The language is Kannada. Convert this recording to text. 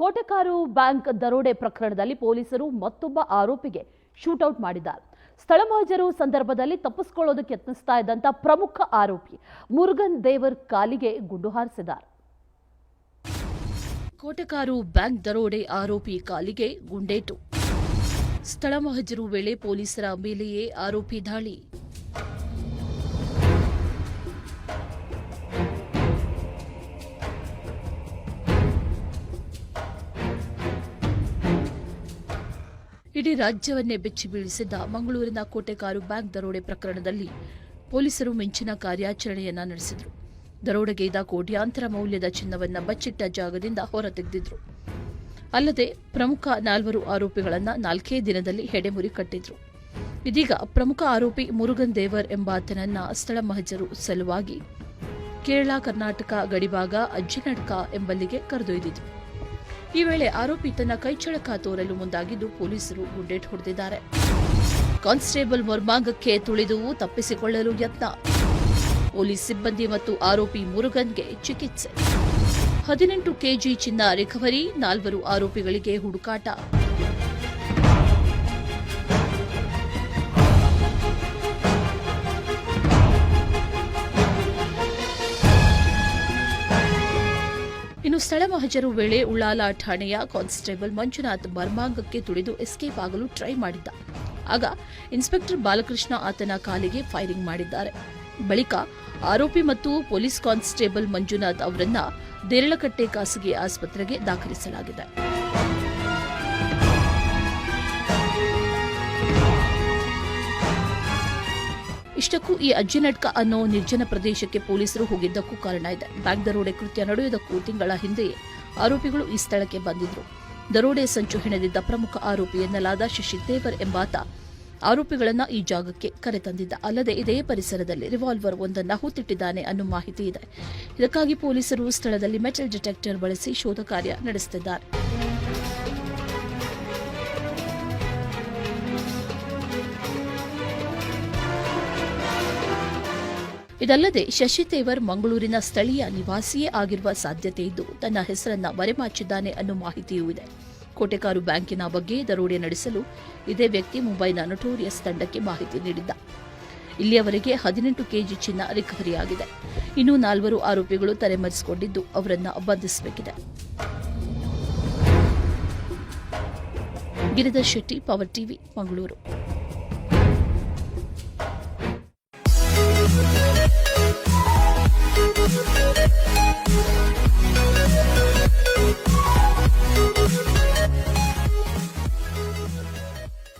ಕೋಟೆಕಾರು ಬ್ಯಾಂಕ್ ದರೋಡೆ ಪ್ರಕರಣದಲ್ಲಿ ಪೊಲೀಸರು ಮತ್ತೊಬ್ಬ ಆರೋಪಿಗೆ ಶೂಟೌಟ್ ಮಾಡಿದ್ದಾರೆ. ಸ್ಥಳ ಮಹಜರು ಸಂದರ್ಭದಲ್ಲಿ ತಪ್ಪಿಸಿಕೊಳ್ಳೋದಕ್ಕೆ ಯತ್ನಿಸ್ತಾ ಇದ್ದಂಥ ಪ್ರಮುಖ ಆರೋಪಿ ಮುರುಗನ್ ದೇವರ್ ಕಾಲಿಗೆ ಗುಂಡು ಹಾರಿಸಿದ್ದಾರೆ. ಕೋಟೆಕಾರು ಬ್ಯಾಂಕ್ ದರೋಡೆ ಆರೋಪಿ ಕಾಲಿಗೆ ಗುಂಡೇಟು. ಸ್ಥಳ ಮಹಜರು ವೇಳೆ ಪೊಲೀಸರ ಮೇಲೆಯೇ ಆರೋಪಿ ದಾಳಿ. ಇಡೀ ರಾಜ್ಯವನ್ನೇ ಬೆಚ್ಚಿ ಬೀಳಿಸಿದ್ದ ಮಂಗಳೂರಿನ ಕೋಟೆಕಾರು ಬ್ಯಾಂಕ್ ದರೋಡೆ ಪ್ರಕರಣದಲ್ಲಿ ಪೊಲೀಸರು ಮಿಂಚಿನ ಕಾರ್ಯಾಚರಣೆಯನ್ನ ನಡೆಸಿದರು. ದರೋಡೆಗೈದ ಕೋಟ್ಯಾಂತರ ಮೌಲ್ಯದ ಚಿನ್ನವನ್ನ ಬಚ್ಚಿಟ್ಟ ಜಾಗದಿಂದ ಹೊರತೆಗೆದಿದ್ರು. ಅಲ್ಲದೆ ಪ್ರಮುಖ ನಾಲ್ವರು ಆರೋಪಿಗಳನ್ನ ನಾಲ್ಕೇ ದಿನದಲ್ಲಿ ಹೆಡೆಮುರಿ ಕಟ್ಟಿದ್ರು. ಇದೀಗ ಪ್ರಮುಖ ಆರೋಪಿ ಮುರುಗನ್ ದೇವರ್ ಎಂಬಾತನನ್ನ ಸ್ಥಳ ಮಹಜರು ಸಲುವಾಗಿ ಕೇರಳ, ಕರ್ನಾಟಕ ಗಡಿಭಾಗ ಅಜ್ಜಿನಡ್ಕ ಎಂಬಲ್ಲಿಗೆ ಕರೆದೊಯ್ದಿದ್ರು. ಈ ವೇಳೆ ಆರೋಪಿ ತನ್ನ ಕೈಚಳಕ ತೋರಲು ಮುಂದಾಗಿದ್ದು ಪೊಲೀಸರು ಗುಂಡೇಟ್ ಹೊಡೆದಿದ್ದಾರೆ. ಕಾನ್ಸ್ಟೇಬಲ್ ಮರ್ಮಾಂಗಕ್ಕೆ ತುಳಿದು ತಪ್ಪಿಸಿಕೊಳ್ಳಲು ಯತ್ನ. ಪೊಲೀಸ್ ಸಿಬ್ಬಂದಿ ಮತ್ತು ಆರೋಪಿ ಮುರುಗನ್ಗೆ ಚಿಕಿತ್ಸೆ. ಹದಿನೆಂಟು ಕೆಜಿ ಚಿನ್ನ ರಿಕವರಿ, ನಾಲ್ವರು ಆರೋಪಿಗಳಿಗೆ ಹುಡುಕಾಟ. ಇನ್ನು ಸ್ಥಳ ಮಹಜರು ವೇಳೆ ಉಳ್ಳಾಲ ಠಾಣೆಯ ಕಾನ್ಸ್ಟೇಬಲ್ ಮಂಜುನಾಥ್ ಮರ್ಮಾಂಗಕ್ಕೆ ತುಳಿದು ಎಸ್ಕೇಪ್ ಆಗಲು ಟ್ರೈ ಮಾಡಿದ್ದ. ಆಗ ಇನ್ಸ್ಪೆಕ್ಟರ್ ಬಾಲಕೃಷ್ಣ ಆತನ ಕಾಲಿಗೆ ಫೈರಿಂಗ್ ಮಾಡಿದ್ದಾರೆ. ಬಳಿಕ ಆರೋಪಿ ಮತ್ತು ಪೊಲೀಸ್ ಕಾನ್ಸ್ಟೇಬಲ್ ಮಂಜುನಾಥ್ ಅವರನ್ನ ದೇರಳಕಟ್ಟೆ ಖಾಸಗಿ ಆಸ್ಪತ್ರೆಗೆ ದಾಖಲಿಸಲಾಗಿದೆ. ಇಷ್ಟಕ್ಕೂ ಈ ಅಜ್ಜಿನಡ್ಕ ಅನ್ನೋ ನಿರ್ಜನ ಪ್ರದೇಶಕ್ಕೆ ಪೊಲೀಸರು ಹೋಗಿದ್ದಕ್ಕೂ ಕಾರಣ ಇದೆ. ಬ್ಯಾಂಕ್ ದರೋಡೆ ಕೃತ್ಯ ನಡೆಯುವುದಕ್ಕೂ ತಿಂಗಳ ಹಿಂದೆಯೇ ಆರೋಪಿಗಳು ಈ ಸ್ಥಳಕ್ಕೆ ಬಂದಿದ್ರು. ದರೋಡೆ ಸಂಚು ಹೆಣೆದಿದ್ದ ಪ್ರಮುಖ ಆರೋಪಿ ಎನ್ನಲಾದ ಶಶಿ ದೇವರ್ ಎಂಬಾತ ಆರೋಪಿಗಳನ್ನ ಈ ಜಾಗಕ್ಕೆ ಕರೆತಂದಿದ್ದ ಅಲ್ಲದೆ ಇದೇ ಪರಿಸರದಲ್ಲಿ ರಿವಾಲ್ವರ್ ಒಂದನ್ನು ಹೂತಿಟ್ಟಿದ್ದಾನೆ ಅನ್ನೋ ಮಾಹಿತಿ ಇದೆ. ಇದಕ್ಕಾಗಿ ಪೊಲೀಸರು ಸ್ಥಳದಲ್ಲಿ ಮೆಟಲ್ ಡಿಟೆಕ್ಟರ್ ಬಳಸಿ ಶೋಧ ಕಾರ್ಯ ನಡೆಸುತ್ತಿದ್ದಾರೆ. ಇದಲ್ಲದೆ ಶಶಿ ತೇವರ್ ಮಂಗಳೂರಿನ ಸ್ಥಳೀಯ ನಿವಾಸಿಯೇ ಆಗಿರುವ ಸಾಧ್ಯತೆ ಇದ್ದು ತನ್ನ ಹೆಸರನ್ನ ಮರೆಮಾಚಿದ್ದಾನೆ ಅನ್ನೋ ಮಾಹಿತಿಯೂ ಇದೆ. ಕೋಟೆಕಾರು ಬ್ಯಾಂಕಿನ ಬಗ್ಗೆ ದರೋಡೆ ನಡೆಸಲು ಇದೇ ವ್ಯಕ್ತಿ ಮುಂಬೈನ ನಟೋರಿಯಸ್ ತಂಡಕ್ಕೆ ಮಾಹಿತಿ ನೀಡಿದ್ದ. ಇಲ್ಲಿಯವರೆಗೆ ಹದಿನೆಂಟು ಕೆಜಿ ಚಿನ್ನ ರಿಕವರಿಯಾಗಿದೆ. ಇನ್ನು ನಾಲ್ವರು ಆರೋಪಿಗಳು ತಲೆಮರೆಸಿಕೊಂಡಿದ್ದು ಅವರನ್ನು ಬಂಧಿಸಬೇಕಿದೆ. Giridhar Shetty, power TV, Mangaluru.